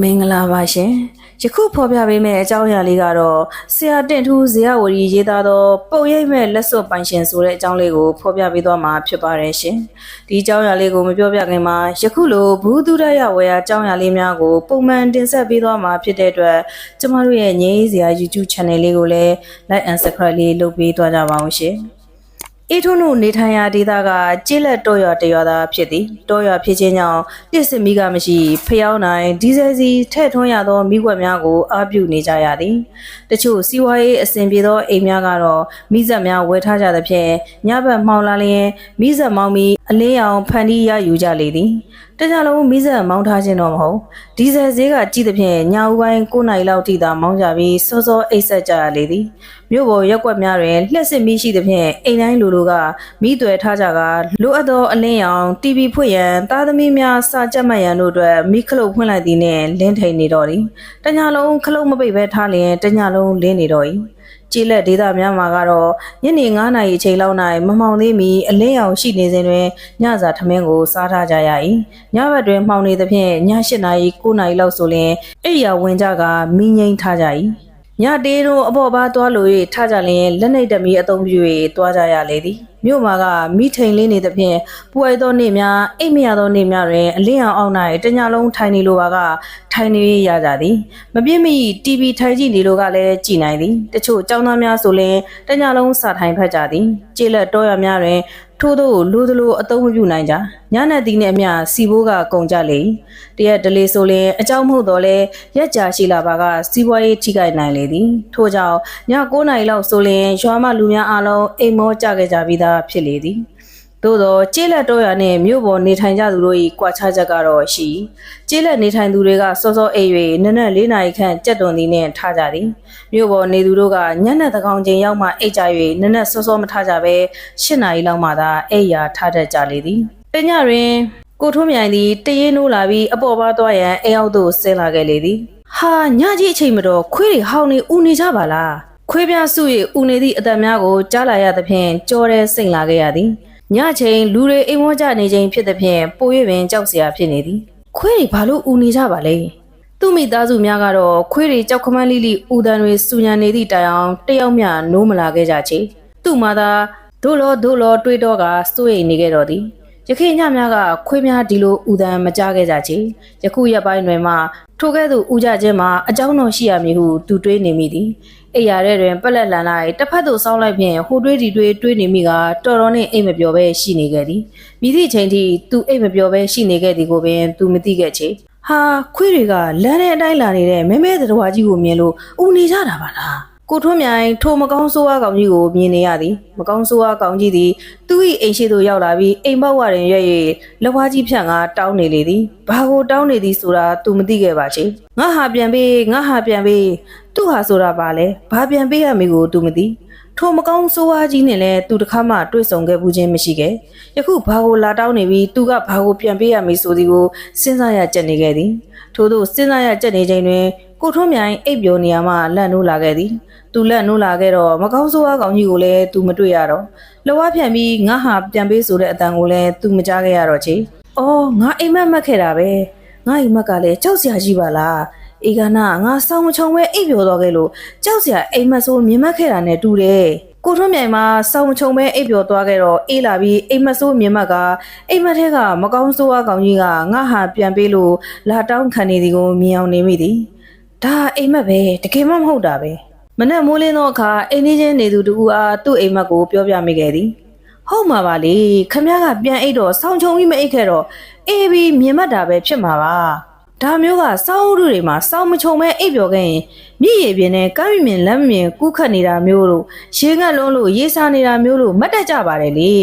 မင်္ဂလာပါရှင်ယခုဖော်ပြပေးမယ့်အကြောင်းအရာလေးကတော့ဆရာတင့်ထူးဇေယဝရီရေးသားသောပုံရိပ်မဲ့လက်စွပ်ပိုင်ရှင်ဆိုတဲ့အကြောင်းလေးကိုဖော်ပြပေးသွားမှာဖြစ်ပါတယ်ရှင်ဒီအကြောင်းအရာလေးကိုမပြောပြခင်မှာယခုလိုဘူးသူရရဝယ်အကြောင်းအရာလေးများကိုပုံမှန်တင်ဆက်ပေးသွားမှာဖြစ်တဲ့အတွက်ကျမတို့ရဲ့ငြိမ်းစရာ YouTube channel လေးကိုလည်း like and subscribe လေးလုပ်ပေးသွားကြပါအောင်ရှင် အေထုံတို့နေထိုင်ရာဒေသကကျေးလက်တော်ရွာတရွာသားဖြစ်သည်တော်ရွာဖြစ်ခြင်းကြောင့်ပြစ်စစ်မိကမရှိဖျောင်းနိုင်ဒီဇယ်စီထဲ့ထွန်းရသောမိကွက်များကိုအားပြုနေကြရသည်တချို့စီးပွားရေးအစဉ်ပြေသောအိမ်များကတော့မိဇက်များဝယ်ထားကြသဖြင့်ညဘက်မှောင်လာလျင်မိဇက်မောင်းပြီးအလင်းရောင်ဖန်တီးရယူကြလေသည် တကြလုံးမိဇက်မောင်းထားခြင်းတော့မဟုတ်ဒီဇယ်ဈေးကကြီးသဖြင့်ညဦးပိုင်း9နာရီလောက်ထိသာမောင်းကြပြီးစောစောအိတ်ဆက်ကြရလေသည်မြို့ပေါ်ရက်ွက်များတွင်လှက်စစ်မိရှိသဖြင့်အိမ်တိုင်းလူလူကမိသွယ်ထားကြကလိုအပ်သောအလင်းရောင် TV ဖွင့်ရန်သားသမီးများစာကြက်မှတ်ရန်တို့အတွက်မိခလုတ်ဖွင့်လိုက်သည်နှင့်လင်းထိန်နေတော့သည်တညလုံးခလုတ်မပိတ်ပဲထားလျင်တညလုံးလင်းနေတော့၏ ကြည်လက်ဒေသများမှာကတော့ညနေ9နာရီအချိန်လောက်၌မမှောင်သေးမီအလင်းရောင်ရှိနေစဉ်တွင်ညစာထမင်းကိုစားထားကြရ၏ညဘက်တွင်မှောင်နေသဖြင့်ည8နာရီ9နာရီလောက်ဆိုလျင်အိယာဝင်ကြကမိငိမ့်ထားကြ၏ညတေးတို့အပေါ်ပါသွားလို့၍ထားကြလျင်လက်နှိပ်တမီအုံပြု၍သွားကြရလေသည် မြို့မှာကမိထိန်လေးနေသဖြင့်ပူအိုက်သောနေ့များအိမ်မရသောနေ့များတွင်အလင်းအောင်အောက်၌တညလုံးထိုင်နေလိုပါကထိုင်နေရကြသည်မပြည့်မီ TV ထိုင်ကြည့်နေလိုကလည်းကြည်နိုင်သည်တချို့ចောင်းသားများဆိုလျင်တညလုံးစာထိုင်ဖက်ကြသည်ကျေလက်တော်ရများတွင်ထို့သောလူသလိုအသုံးမပြုနိုင်ကြညနေသည်နှင့်အမျှစီဘိုးကကုန်ကြလေတရက်ဒလေးဆိုလျင်အကြောင်းမဟုတ်တော့လဲရက်ကြာရှိလာပါကစီးပွားရေးထိခိုက်နိုင်လေသည်ထို့ကြောင့်ည9နာရီလောက်ဆိုလျင်ရွာမလူများအလုံးအိမ်မောကြခဲ့ကြပြီးသားဖြစ်လေသည်သို့သောကျေးလက်တော်ရနှင့်မြို့ပေါ်နေထိုင်ကြသူတို့၏ကွာခြားချက်ကတော့ရှိကျေးလက်နေထိုင်သူတွေကစောစောအိပ်၍နက်နက်၄နာရီခန့်ကြက်တွန်သည်နှင့်ထားကြသည်မြို့ပေါ်နေသူတို့ကညနေသကောင်ချိန်ရောက်မှအိပ်ကြ၍နက်နက်စောစောမထားကြဘဲ၈နာရီလောက်မှသာအိပ်ရာထားတတ်ကြလေသည်တညတွင်ကိုထွန်းမြိုင်သည်တရေနိုးလာပြီးအပေါ်ပါသွားရန်အိမ်အောက်သို့ဆင်းလာခဲ့လေသည်ဟာညကြီးအချိန်မတော်ခွေးတွေဟောင်းနေဦးနေကြပါလား ခွေးပြားစု၍ဦးနေသည့်အသက်များကိုကြားလာရသဖြင့်ကြောတဲ့စိတ်လာခဲ့ရသည်ညချိန်လူတွေအိမ်ဝန်းကြနေချိန်ဖြစ်သဖြင့်ပို၍ပင်ကြောက်စရာဖြစ်နေသည်ခွေးတွေဘာလို့ဦးနေကြပါလဲသူ့မိသားစုများကတော့ခွေးတွေကြောက်ခမန်းလိလိဦးတန်တွေစူညံနေသည့်တိုင်အောင်တယောက်မျှနိုးမလာခဲ့ကြချေသူ့မှာသာဒို့လောဒို့လောတွေးတော့ကစိုးရိမ်နေခဲ့တော်သည်ယခေညများကခွေးများဒီလိုဥဒံမကြခဲ့ကြချေယခုရက်ပိုင်းတွင်မှထိုကဲ့သို့ဥကြခြင်းမှာအကြောင်းတော်ရှိရမည်ဟုသူတွေးနေမိသည် အိယာတဲ့တွင်ပက်လက်လန်လိုက်တစ်ဖက်သို့စောင်းလိုက်ဖြင့်ဟိုတွေးဒီတွေးတွေးနေမိကတော်တော်နှင့်အိမ်မပြောဘဲရှိနေခဲ့သည်မိသည့်ချိန်ထိသူအိမ်မပြောဘဲရှိနေခဲ့သည်ကိုပင်သူမသိခဲ့ချေဟာခွေးတွေကလမ်းထဲအတိုင်းလာနေတဲ့မဲမဲတတော်ကြီးကိုမြင်လို့ဥနေကြတာပါလား ကိုထွန်းမြိုင်ထိုမကောင်းဆိုးဝါးကောင်ကြီးကိုမြင်နေရသည်မကောင်းဆိုးဝါးကောင်ကြီးသည်သူ၏အိမ်ရှိသို့ရောက်လာပြီးအိမ်ပေါက်ဝတွင်ရွက်၍လက်ဝါးကြီးဖြန့်ကတောင်းနေလေသည်ဘာကိုတောင်းနေသည်ဆိုတာသူမသိခဲ့ပါချေငါဟာပြန်ပေးငါဟာပြန်ပေးသူဟာဆိုတာပါလေဘာပြန်ပေးရမည်ကိုသူမသိထိုမကောင်းဆိုးဝါးကြီးနဲ့လည်းသူတစ်ခါမှတွေ့ဆုံခဲ့ဘူးချင်းမရှိခဲ့ယခုဘာကိုလာတောင်းနေပြီးသူကဘာကိုပြန်ပေးရမည်ဆိုသည်ကိုစဉ်းစားရကြက်နေခဲ့သည်ထို့သောစဉ်းစားရကြက်နေချိန်တွင်ကိုထွန်းမြိုင်အိပ်ပျော်နေရမှလန့်နိုးလာခဲ့သည် သူလက်နိုးလာခဲ့တော့မကောင်းဆိုးဝါးကောင်ကြီးကိုလည်းသူမတွေ့ရတော့လဝါဖြန်ပြီးငါဟာပြန်ပေးဆိုတဲ့အတန်ကိုလည်းသူမကြားခဲ့ရတော့ချေ။အော်ငါအိမ်မက်မှတ်ခဲ့တာပဲ။ငါအိမ်မက်ကလည်းကြောက်စရာကြီးပါလား။အေကနာငါစောင်းမချုံပဲအိပ်ပျော်တော့ခဲ့လို့ကြောက်စရာအိမ်မက်ဆိုမြင်မှတ်ခဲ့တာနဲ့တူတယ်။ကိုထွန်းမြိုင်မှာစောင်းမချုံပဲအိပ်ပျော်သွားခဲ့တော့အေးလာပြီးအိမ်မက်ဆိုမြင်မှတ်ကအိမ်မက်ထဲကမကောင်းဆိုးဝါးကောင်ကြီးကငါဟာပြန်ပေးလို့လာတောင်းခံနေသည်ကိုမြင်အောင်နေမိသည်။ဒါအိမ်မက်ပဲတကယ်မှမဟုတ်တာပဲ။ မနက်မိုးလင်းသောအခါအိမ်ကြီးချင်းနေသူတူအားသူ့အိမ်မက်ကိုပြောပြမိခဲ့သည်ဟုတ်မှာပါလေခမရကပြန်အိတ်တော့ဆောင်းချုံကြီးမအိတ်ခဲ့တော့အေးပြီးမြင်မှတ်တာပဲဖြစ်မှာပါဒါမျိုးကစောင်းဥတွေမှာစောင်းမချုံပဲအိပ်ပျော်ခဲ့ရင်မြည်ရည်ပြင်းနဲ့ကမ်းမြင်လမ်းမြင်ကူးခတ်နေတာမျိုးလို့ရေငတ်လုံးလို့ရေးစားနေတာမျိုးလို့မတ်တက်ကြပါတယ်လေ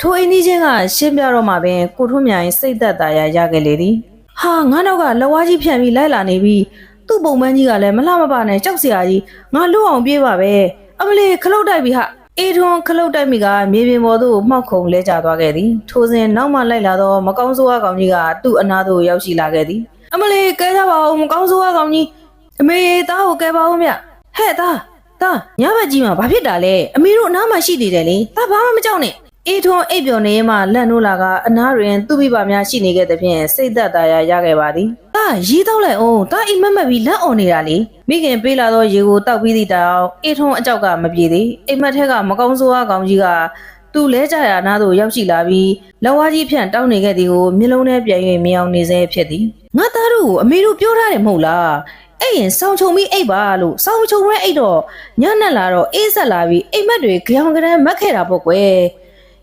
ထိုအိမ်ကြီးချင်းကရှင်းပြတော့မှပင်ကိုထွန်းမြိုင်စိတ်သက်သာရရခဲ့လေသည်ဟာငါတော့ကလက်ဝါးကြီးဖြန့်ပြီးလိုက်လာနေပြီး သူ့ပုံမှန်ကြီးကလည်းမလှမပနဲ့ကြောက်စရာကြီးငါလွတ်အောင်ပြေးပါပဲအမလေးခလုတ်တိုက်ပြီဟာအေထွန်းခလုတ်တိုက်မိကမြေပြင်ပေါ်သို့မှောက်ခုံလဲကျသွားခဲ့သည်ထိုစဉ်နောက်မှလိုက်လာသောမကောင်းဆိုးဝါးကောင်ကြီးကသူ့အနားသို့ရောက်ရှိလာခဲ့သည်အမလေးကဲကြပါဦးမကောင်းဆိုးဝါးကောင်ကြီးအမေသားကိုကဲပါဦးမြဟဲ့သားသားညဘက်ကြီးမှာဘာဖြစ်တာလဲအမေတို့အနားမှာရှိနေတယ်လေသားဘာမှမကြောက်နဲ့အေးထွန်းအိပ်ပျော်နေမှလန့်နိုးလာကအနားတွင်သူ့မိဘများရှိနေခဲ့သဖြင့်စိတ်သက်သာရာရခဲ့ပါသည်။ တတာရီးတော့လိုက်အောင်တာအိမ်မက်မက်ပြီးလက်អော်နေတာလေမိခင်ပေးလာတော့ရေကိုတောက်ပြီးသည့်တောင်အေထုံးအကြောက်ကမပြေသေးအိမ်မက်ထက်ကမကောင်းဆိုးအားကောင်ကြီးကသူ့လဲကြရနာသို့ရောက်ရှိလာပြီးလက်ဝါးကြီးဖြန့်တောင်းနေခဲ့သည်ကိုမျက်လုံးထဲပြန်၍မြင်အောင်နေစေဖြစ်သည်ငါသားတို့ကိုအမေတို့ပြောထားတယ်မဟုတ်လားအဲ့ရင်စောင်းချုံပြီးအိပ်ပါလို့စောင်းချုံရဲအိပ်တော့ညနဲ့လာတော့အေးဆက်လာပြီးအိမ်မက်တွေကြောင်ကြမ်းမက်ခဲ့တာပေါ့ကွယ်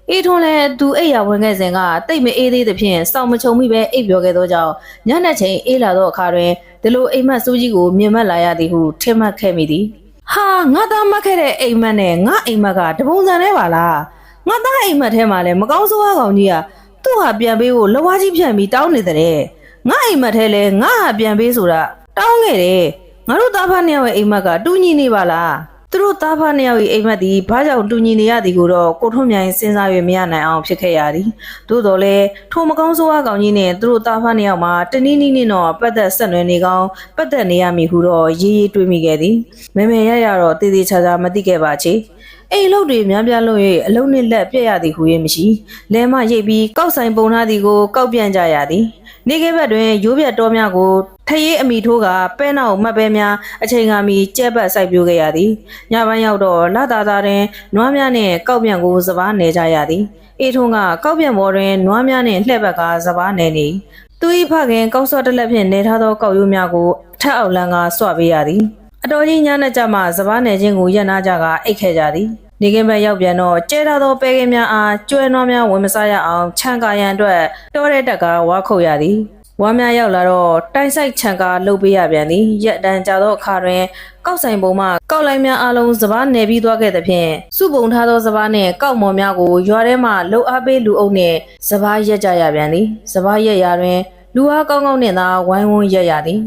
အေးထွန်းလဲသူအိပ်ရဝင်ခဲ့စဉ်ကတိတ်မအေးသေးသဖြင့်စောင်းမချုံမိပဲအိပ်ပြောခဲ့သောကြောင့်ညနေချိန်အေးလာသောအခါတွင်ဒီလိုအိမ်မက်စူးကြီးကိုမြင်မက်လာရသည်ဟုထင်မှတ်ခဲ့မိသည်ဟာငါသားမက်ခဲ့တဲ့အိမ်မက်နဲ့ငါအိမ်မက်ကတပုံစံနဲ့ပါလားငါသားအိမ်မက်ထဲမှာလည်းမကောင်းဆိုးအကောင်ကြီးကသူ့ဟာပြန်ပေးဖို့လဝါကြီးဖြန့်ပြီးတောင်းနေတဲ့ငါအိမ်မက်ထဲလည်းငါဟာပြန်ပေးဆိုတာတောင်းခဲ့တယ်ငါတို့သားဖားနှစ်ယောက်ရဲ့အိမ်မက်ကတူညီနေပါလား သူတို့သားဖားနှစ်ယောက်ရဲ့အိမ်မက်သည်ဘာကြောင့်တူညီနေရသည်ကိုတော့ကိုထွန်းမြိုင်စဉ်းစား၍မရနိုင်အောင်ဖြစ်ခဲ့ရသည်သို့တော်လည်းထိုမကောင်းဆိုးအကောင်ကြီးနဲ့သူတို့သားဖားနှစ်ယောက်မှာတနည်းနည်းနဲ့တော့ပတ်သက်ဆက်နွယ်နေကောင်းပတ်သက်နေရမည်ဟုတော့ရေးရေးတွေးမိခဲ့သည်မေမေရရတော့တည်တည်ချာချာမသိခဲ့ပါချေအိမ်လုပ်တွေများပြားလို့၍အလုံးနဲ့လက်ပြက်ရသည်ဟူ၍မရှိလဲမရိပ်ပြီးကောက်ဆိုင်ပုံထားသည်ကိုကောက်ပြန်ကြရသည်နေခဲ့ဘက်တွင်ရိုးပြတ်တော်များကို ထရေးအမိထိုးကပဲနောက်မှတ်ပဲများအချိန်ကမီကြက်ပတ်စိုက်ပြိုးခဲ့ရသည်ညပိုင်းရောက်တော့လာတာတာတွင်နွားများနှင့်ကောက်ပြန်ကိုစပားနေကြရသည်အေထုံးကကောက်ပြန်ပေါ်တွင်နွားများနှင့်လှည့်ဘက်ကစပားနေနေသူ၏ဖခင်ကောက်စော့တစ်လက်ဖြင့်နေထားသောကောက်ရိုးများကိုအထက်အောက်လမ်းကဆွပေးရသည်အတော်ကြီးညနေကြမှစပားနယ်ချင်းကိုရက်နာကြကအိတ်ခဲ့ကြသည်နေကင်းဘက်ရောက်ပြန်တော့ကျဲထားသောပဲကင်းများအားကျွဲနွားများဝင်မစားရအောင်ခြံကာရန်အတွက်တောတဲ့တက်ကဝါခုတ်ရသည် ဝါများရောက်လာတော့တိုက်ဆိုင်ခြံကာလှုပ်ပေးရပြန်သည်ရက်တန်ကြသောအခါတွင်ကောက်ဆိုင်ပုံမှကောက်လိုက်များအလုံးစပားနယ်ပြီးသွားခဲ့သဖြင့်စုပုံထားသောစပားနှင့်ကောက်မော်များကိုရွာထဲမှလှုပ်အားပေးလူအုပ်နှင့်စပားရက်ကြရပြန်သည်စပားရက်ရာတွင်လူအားကောင်းကောင်းနှင့်သာဝိုင်းဝန်းရက်ရသည်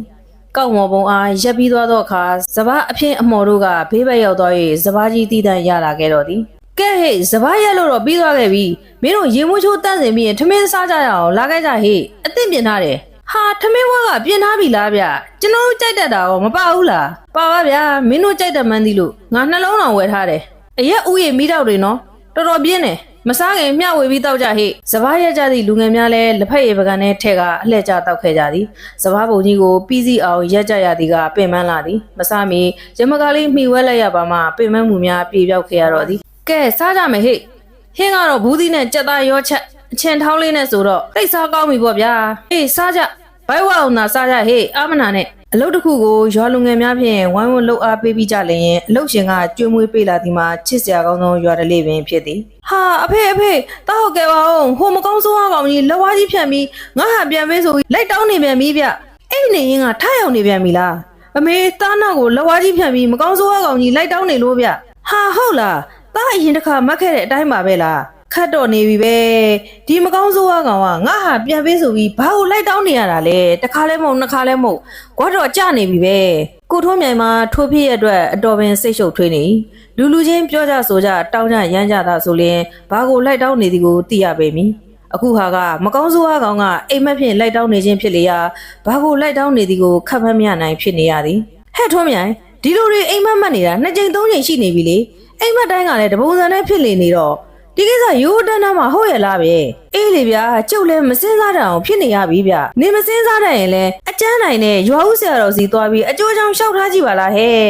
ကောက်မော်ပုံအားရက်ပြီးသွားသောအခါစပားအဖြစ်အမော်တို့ကဘေးဘက်ရောက်သွား၍စပားကြီးတီးတန့်ရလာခဲ့တော့သည် ကဲဟေ့စပားရက်လို့တော့ပြီးသွားခဲ့ပြီမင်းတို့ရေမိုးချိုးတန့်စင်ပြီးရင်ထမင်းစားကြရအောင်လာခဲ့ကြဟေ့အသင့်ပြင်ထားတယ်ဟာထမင်းဝါကပြင်ထားပြီလားဗျကျွန်တော်တို့ကြိုက်တတ်တာရောမပါဘူးလားပါပါဗျာမင်းတို့ကြိုက်တတ်မှန်းသီလို့ငါနှလုံးတော်ဝယ်ထားတယ်အရက်ဥယေမိတော့တွေနော်တော်တော်ပြင်းတယ်မစားခင်မျှဝေပြီးတောက်ကြဟိစပားရက်ကြသည့်လူငယ်များလည်းလက်ဖက်ရည်ပကံနဲ့ထဲကအလှည့်ကျတောက်ခဲ့ကြသည်စပားပုံကြီးကိုပြီးစီအောင်ရက်ကြရသည်ကပင်ပန်းလာသည်မစားမီရမကားလေးမှီဝဲလိုက်ရပါမှပင်ပန်းမှုများပြေပြောက်ခဲ့ရတော့သည် ကဲစားကြမယ်ဟိဟင်းကတော့ဘူးသီးနဲ့ကြက်သားရောချက်အချင်ထောင်းလေးနဲ့ဆိုတော့တိတ်စားကောင်းပြီပေါ့ဗျာဟေးစားကြဘိုက်ဝအောင်သာစားကြဟေးအာမနာနဲ့အလုတ်တစ်ခုကိုရွာလူငယ်များဖြင့်ဝိုင်းဝန်းလှုပ်အားပေးပြီးကြလျင်အလုတ်ရှင်ကကျွေးမွေးပေးလာသည်မှာချစ်စရာကောင်းဆုံးရွာတလေးပင်ဖြစ်သည်ဟာအဖေအဖေတားဟုတ်ကဲပါအောင်ဟိုမကောင်းဆိုးအကောင်ကြီးလက်ဝါးကြီးဖြန့်ပြီးငါဟာပြန်ပေးဆိုပြီးလိုက်တောင်းနေပြန်ပြီဗျအဲ့နေရင်ကထရောက်နေပြန်ပြီလားအမေတားနောက်ကိုလက်ဝါးကြီးဖြန့်ပြီးမကောင်းဆိုးအကောင်ကြီးလိုက်တောင်းနေလို့ဗျဟာဟုတ်လား တားအရင်တစ်ခါမတ်ခဲ့တဲ့အတိုင်းပါပဲလားခတ်တော့နေပြီပဲဒီမကောင်းဆိုးအကောင်ကငါဟာပြန်ပေးဆိုပြီးဘာလို့လိုက်တောင်းနေရတာလဲတစ်ခါလဲမဟုတ်နှစ်ခါလဲမဟုတ်ကွာတော့ကြနေပြီပဲကိုထွန်းမြိုင်မှာထိုးဖြစ်ရအတွက်အတော်ပင်စိတ်ရှုပ်ထွေးနေလူလူချင်းပြောကြဆိုကြတောင်းကြရမ်းကြတာဆိုရင်ဘာကိုလိုက်တောင်းနေသည်ကိုသိရပေမည်အခုဟာကမကောင်းဆိုးအကောင်ကအိမ်မက်ဖြင့်လိုက်တောင်းနေခြင်းဖြစ်လေရာဘာကိုလိုက်တောင်းနေသည်ကိုခတ်မမရနိုင်ဖြစ်နေရသည်ဟဲ့ထွန်းမြိုင်ဒီလိုတွေအိမ်မက်မက်နေတာနှစ်ကြိမ်သုံးကြိမ်ရှိနေပြီလေ အိမ်မက်တိုင်းကလည်းတပုံစံနဲ့ဖြစ်နေနေတော့ဒီကိစ္စရိုးတန်းတန်းမှာဟုတ်ရလားပဲအေးလေဗျာကျုပ်လည်းမစင်းစားတတ်အောင်ဖြစ်နေရပြီဗျနေမစင်းစားတတ်ရင်လည်းအကျန်းနိုင်နဲ့ရွာဦးဆရာတော်စီသွားပြီးအကျိုးချောင်းလျှောက်ထားကြည့်ပါလားဟဲ့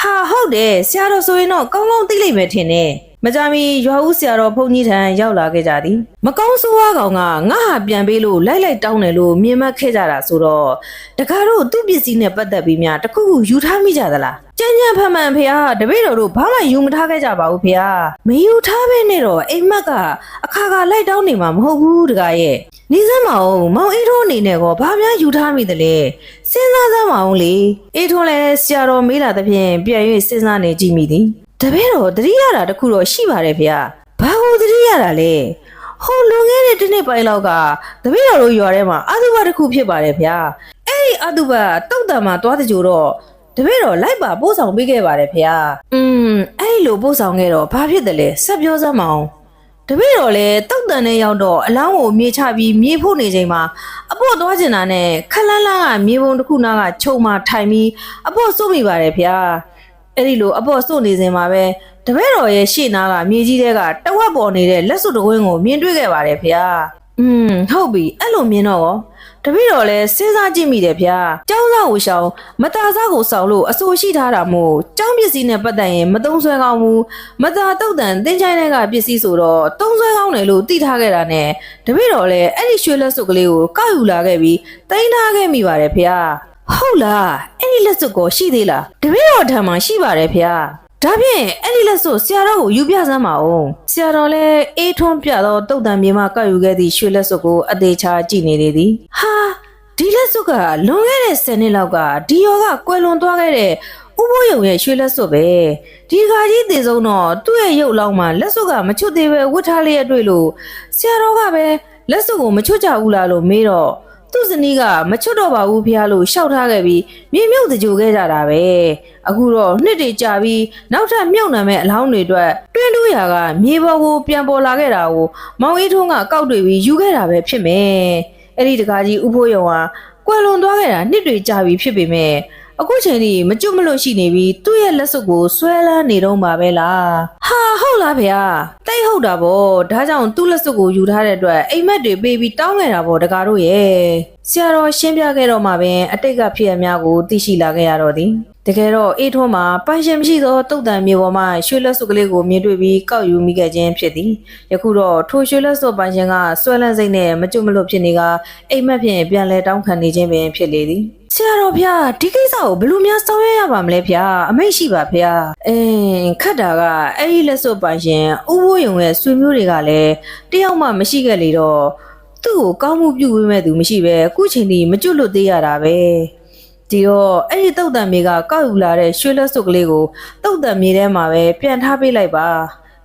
ဟာဟုတ်တယ်ဆရာတော်ဆိုရင်တော့ကောင်းကောင်းသိလိမ့်မယ်ထင်တယ် မကြမီရွာဦးဆရာတော်ဘုန်းကြီးထံရောက်လာခဲ့ကြသည်မကောင်းဆိုးဝါးကောင်ကငါဟာပြန်ပေးလို့လိုက်လိုက်တောင်းတယ်လို့မြင်မှတ်ခဲ့ကြတာဆိုတော့တကားတို့သူ့ပစ္စည်းနဲ့ပတ်သက်ပြီးများတခုခုယူထားမိကြသလားကြမ်းကြမ်းဖန်ဖန်ဖေဟာတပည့်တော်တို့ဘာမှယူမထားခဲ့ကြပါဘူးဖေဟာမယူထားဘဲနဲ့တော့အိမ်မက်ကအခါခါလိုက်တောင်းနေမှာမဟုတ်ဘူးတကားရဲ့နေစမ်းမအောင်မောင်အေးထိုးအနေနဲ့ကောဘာများယူထားမိသလဲစဉ်းစားစမ်းမအောင်လေအေးထိုးလည်းဆရာတော်မေးလာသဖြင့်ပြန်၍စဉ်းစားနေကြည့်မိသည် တပည့်တော်သတိရတာတခုတော့ရှိပါတယ်ဖေဟာဘာကိုသတိရတာလဲဟိုလွန်ခဲ့တဲ့တစ်နှစ်ပိုင်းလောက်ကတပည့်တော်တို့ရွာထဲမှာအသုဘတစ်ခုဖြစ်ပါတယ်ဗျာအဲ့ဒီအသုဘတုတ်တံမှာသွားတဲ့ကြိုတော့တပည့်တော်လိုက်ပါပို့ဆောင်ပေးခဲ့ပါတယ်ဖေ။อืมအဲ့လိုပို့ဆောင်ခဲ့တော့ဘာဖြစ်တယ်လဲဆက်ပြောစမ်းမအောင်။တပည့်တော်လည်းတုတ်တန်နဲ့ရောက်တော့အလောင်းကိုမြေချပြီးမြေဖို့နေချိန်မှာအဖို့သွားကျင်တာနဲ့ခက်လန်းလန်းကမြေပုံတစ်ခုနားကခြုံမှထိုင်ပြီးအဖို့စုမိပါတယ်ဖေ။ အဲ့ဒီလိုအဖို့စုနေစဉ်မှာပဲတပည့်တော်ရဲ့ရှေ့နားကမြေကြီးတဲကတဝက်ပေါ်နေတဲ့လက်စွပ်တကွင်းကိုမြင်တွေ့ခဲ့ပါတယ်ဖေ။อืมဟုတ်ပြီအဲ့လိုမြင်တော့ရောတပည့်တော်လည်းစဉ်းစားကြည့်မိတယ်ဗျာကျောင်းသားကိုရှောင်မတားစားကိုဆောင်လို့အဆိုရှိထားတာမို့ကျောင်းပစ္စည်းနဲ့ပတ်သက်ရင်မသုံးဆွဲကောင်းဘူးမတားတုတ်တန်တင်းချိုင်းတွေကပစ္စည်းဆိုတော့သုံးဆွဲကောင်းတယ်လို့သိထားခဲ့တာနဲ့တပည့်တော်လည်းအဲ့ဒီရွှေလက်စွပ်ကလေးကိုကောက်ယူလာခဲ့ပြီးတင်ထားခဲ့မိပါတယ်ဗျာ ဟုတ်လားအဲ့ဒီလက်စွပ်ကိုရှိသေးလားတပည့်တော်ထံမှာရှိပါတယ်ဗျာဒါဖြင့်အဲ့ဒီလက်စွပ်ဆရာတော်ကိုယူပြစမ်းပါဦးဆရာတော်လည်းအေးထွန်းပြတော့တုတ်တံမြေမှာကောက်ယူခဲ့သည့်ရွှေလက်စွပ်ကိုအသေးချာကြည့်နေလေသည်ဟာဒီလက်စွပ်ကလွန်ခဲ့တဲ့10နှစ်လောက်ကဒီယောကကွယ်လွန်သွားခဲ့တဲ့ဥပိုးယုံရဲ့ရွှေလက်စွပ်ပဲဒီကကြီးတည်ဆုံးတော့သူ့ရဲ့ရုပ်လောင်းမှာလက်စွပ်ကမချွတ်သေးပဲဝတ်ထားလျက်တွေ့လို့ဆရာတော်ကပဲလက်စွပ်ကိုမချွတ်ကြဘူးလားလို့မေးတော့ သူ့ဇနီးကမချွတ်တော့ပါဘူးဖះလို့ရှောက်ထားခဲ့ပြီးမြေမြုပ်တကြိုခဲ့ကြတာပဲအခုတော့နှစ်တွေကြာပြီးနောက်ထပ်မြုပ်နှံမဲ့အလောင်းတွေအတွက်တွင်းတူးရာကမြေပေါ်ကိုပြန်ပေါ်လာခဲ့တာကိုမောင်အေးထုံးကကောက်တွေ့ပြီးယူခဲ့တာပဲဖြစ်မယ်အဲ့ဒီတကားကြီးဥဖိုးယုံဟာကွယ်လွန်သွားခဲ့တာနှစ်တွေကြာပြီဖြစ်ပေမဲ့ အခုချိန်ထိမကျွတ်မလွတ်ရှိနေပြီးသူ့ရဲ့လက်စွပ်ကိုဆွဲလန်းနေတော့မှာပဲလားဟာဟုတ်လားဗျာတိတ်ဟုတ်တာဗောဒါကြောင့်သူ့လက်စွပ်ကိုယူထားတဲ့အတွက်အိမ်မက်တွေပေးပြီးတောင်းခဲ့တာဗောတကားတို့ရဲ့ဆရာတော်ရှင်းပြခဲ့တော့မှပဲအတိတ်ကဖြစ်ရများကိုသိရှိလာခဲ့ရတော့သည် တကယ်တော့အေးထွန်းမှာပိုင်ရှင်မရှိသောတုတ်တန်မြေပေါ်မှာရွှေလက်စွပ်ကလေးကိုမြင်တွေ့ပြီးကောက်ယူမိခဲ့ခြင်းဖြစ်သည်ယခုတော့ထိုရွှေလက်စွပ်ပိုင်ရှင်ကဆွဲလန်းစိတ်နဲ့မကျွတ်မလွတ်ဖြစ်နေကအိမ်မက်ဖြင့်ပြန်လဲတောင်းခံနေခြင်းပင်ဖြစ်လေသည်ဆရာတော်ဗျာဒီကိစ္စကိုဘယ်လိုများဆောင်ရွက်ရပါမလဲဗျာအမိတ်ရှိပါဗျာအင်းခတ်တာကအဲ့ဒီလက်စွပ်ပိုင်ရှင်ဥပိုးယုံရဲ့ဆွေမျိုးတွေကလည်းတယောက်မှမရှိခဲ့လေတော့သူ့ကိုကောင်းမှုပြုပေးမဲ့သူမရှိပဲအခုချိန်ထိမကျွတ်လွတ်သေးရတာပဲ ဒီတော့အဲ့ဒီတုတ်တံမြေကကောက်ယူလာတဲ့ရွှေလက်စွပ်ကလေးကိုတုတ်တံမြေထဲမှာပဲပြန်ထားပေးလိုက်ပါ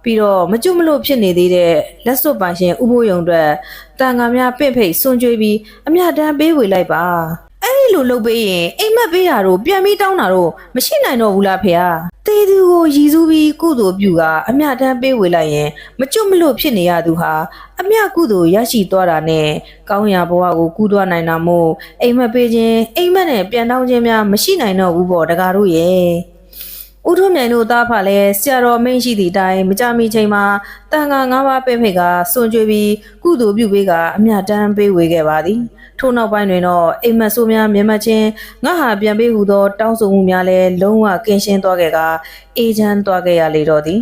ပြီးတော့မကျွတ်မလို့ဖြစ်နေသေးတဲ့လက်စွပ်ပိုင်ရှင်ဥပိုးယုံအတွက်တန်ဃာများပင့်ဖိတ်စွန့်ကြွေးပြီးအမြတ်တမ်းပေးဝေလိုက်ပါ အဲ့ဒီလိုလုပ်ပေးရင်အိမ်မက်ပေးတာတို့ပြန်ပြီးတောင်းတာတို့မရှိနိုင်တော့ဘူးလားဖေဟာတေသူကိုရည်စူးပြီးကုသိုလ်ပြုကအမျှတမ်းပေးဝေလိုက်ရင်မကျွတ်မလို့ဖြစ်နေရသူဟာအမျှကုသိုလ်ရရှိသွားတာနဲ့ကောင်းရာဘဝကိုကူးသွားနိုင်တာမို့အိမ်မက်ပေးခြင်းအိမ်မက်နဲ့ပြန်တောင်းခြင်းများမရှိနိုင်တော့ဘူးပေါ့တကားတို့ရဲ့ ဦးထွန်းမြိုင်တို့သားဖလည်းဆရာတော်မင်းရှိသည့်အတိုင်းမကြမီချိန်မှာတန်ခါ၅ပါးပဲ့ဖိတ်ကစွန့်ကြွေးပြီးကုသိုလ်ပြုပေးကအမြတ်တမ်းပေးဝေခဲ့ပါသည်ထို့နောက်ပိုင်းတွင်တော့အိမ်မက်ဆိုးများမြင်မှတ်ခြင်းငါဟာပြန်ပေးဟူသောတောင်းဆိုမှုများလည်းလုံးဝကင်းရှင်းသွားခဲ့ကအေးချမ်းသွားခဲ့ရလေတော့သည်